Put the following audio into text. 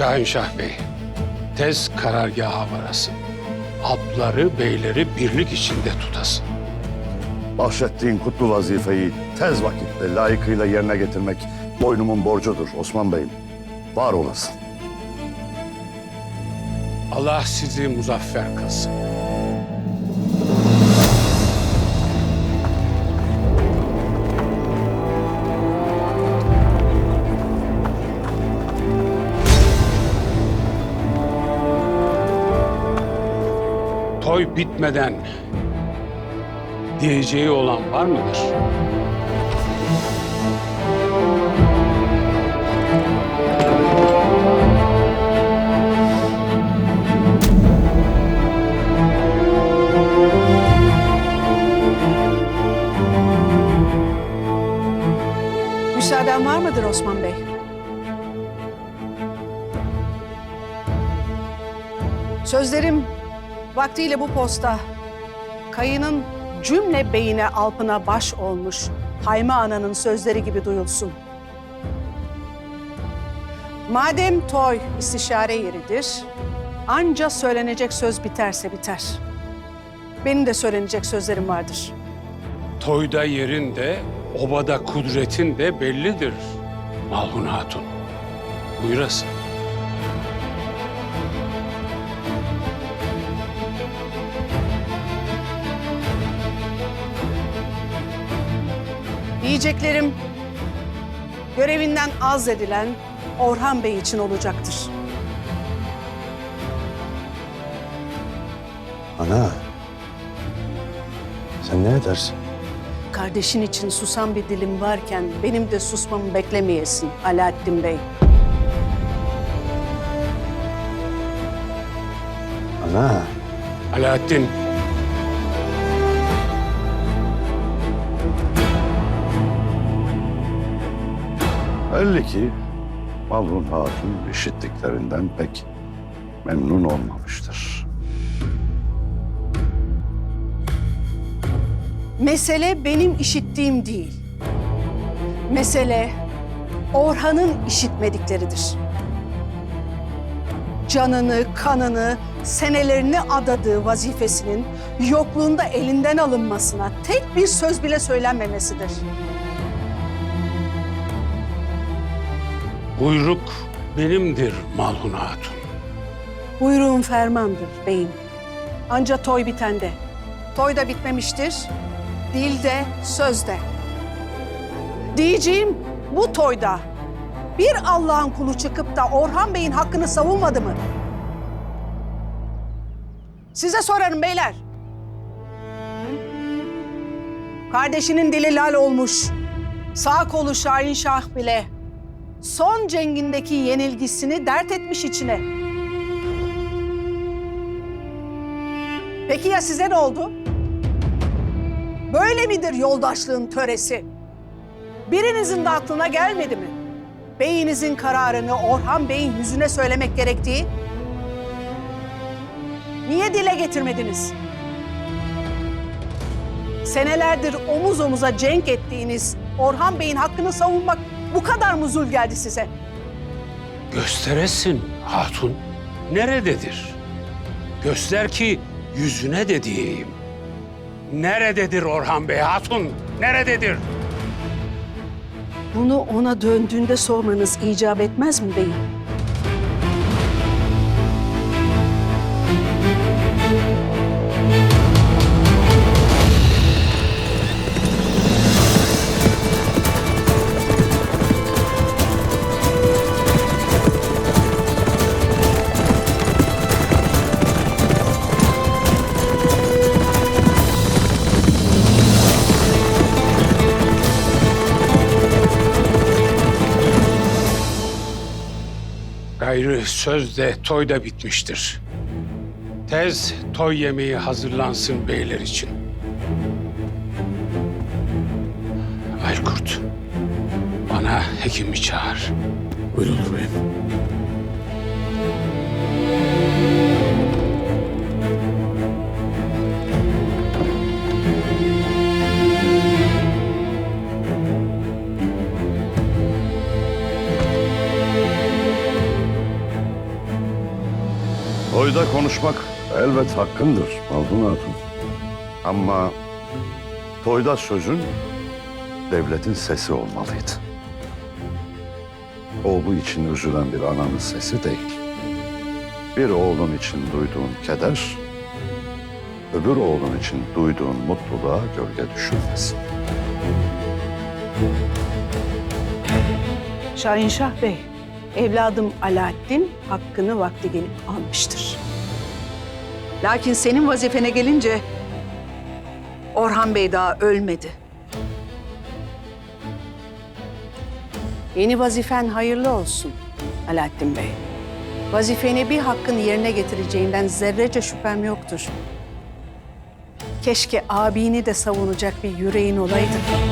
Şahinşah Bey, tez karargaha varasın. Alpları, beyleri birlik içinde tutasın. Bahşettiğin kutlu vazifeyi tez vakitte layıkıyla yerine getirmek boynumun borcudur Osman Bey'im. Var olasın. Allah sizi muzaffer kılsın. Toy bitmeden diyeceği olan var mıdır? Müsaaden var mıdır Osman Bey? Sözlerim vaktiyle bu posta kayının cümle beyine alpına baş olmuş Hayme Ana'nın sözleri gibi duyulsun. Madem toy istişare yeridir, anca söylenecek söz biterse biter. Benim de söylenecek sözlerim vardır. Toyda yerin de, obada kudretin de bellidir Malhun Hatun. Buyurasın. Diyeceklerim görevinden azledilen Orhan Bey için olacaktır. Ana. Sen ne edersin? Kardeşin için susan bir dilim varken benim de susmamı beklemeyesin Alaaddin Bey. Ana. Alaaddin, Belli ki Malhun Hatun işittiklerinden pek memnun olmamıştır. Mesele benim işittiğim değil. Mesele Orhan'ın işitmedikleridir. Canını, kanını, senelerini adadığı vazifesinin yokluğunda elinden alınmasına tek bir söz bile söylenmemesidir. Buyruk benimdir Malhun Hatun. Buyruğum fermandır beyim. Anca toy bitende. Toy da bitmemiştir. Dilde, sözde. Diyeceğim bu toyda bir Allah'ın kulu çıkıp da Orhan Bey'in hakkını savunmadı mı? Size sorarım beyler. Kardeşinin dili lal olmuş. Sağ kolu Şahin Şah bile son cengindeki yenilgisini dert etmiş içine. Peki ya size ne oldu? Böyle midir yoldaşlığın töresi? Birinizin de aklına gelmedi mi? Beyinizin kararını Orhan Bey'in yüzüne söylemek gerektiği? Niye dile getirmediniz? Senelerdir omuz omuza cenk ettiğiniz Orhan Bey'in hakkını savunmak bu kadar mı zul geldi size? Gösteresin Hatun. Nerededir? Göster ki yüzüne de diyeyim. Nerededir Orhan Bey Hatun? Nerededir? Bunu ona döndüğünde sormanız icap etmez mi beyim? Gayrı sözde toy da bitmiştir. Tez toy yemeği hazırlansın beyler için. Aykurt, bana hekimi çağır. Buyurun beyim. Toyda konuşmak elbet hakkındır Malhun Hatun. Ama toyda sözün devletin sesi olmalıydı. Oğlu için üzülen bir ananın sesi değil. Bir oğlun için duyduğun keder, öbür oğlun için duyduğun mutluluğa gölge düşürmesin. Şahinşah Bey, evladım Alaaddin hakkını vakti gelip almıştır. Lakin senin vazifene gelince Orhan Bey daha ölmedi. Yeni vazifen hayırlı olsun Alaaddin Bey. Vazifeni bir hakkın yerine getireceğinden zerrece şüphem yoktur. Keşke abini de savunacak bir yüreğin olaydı.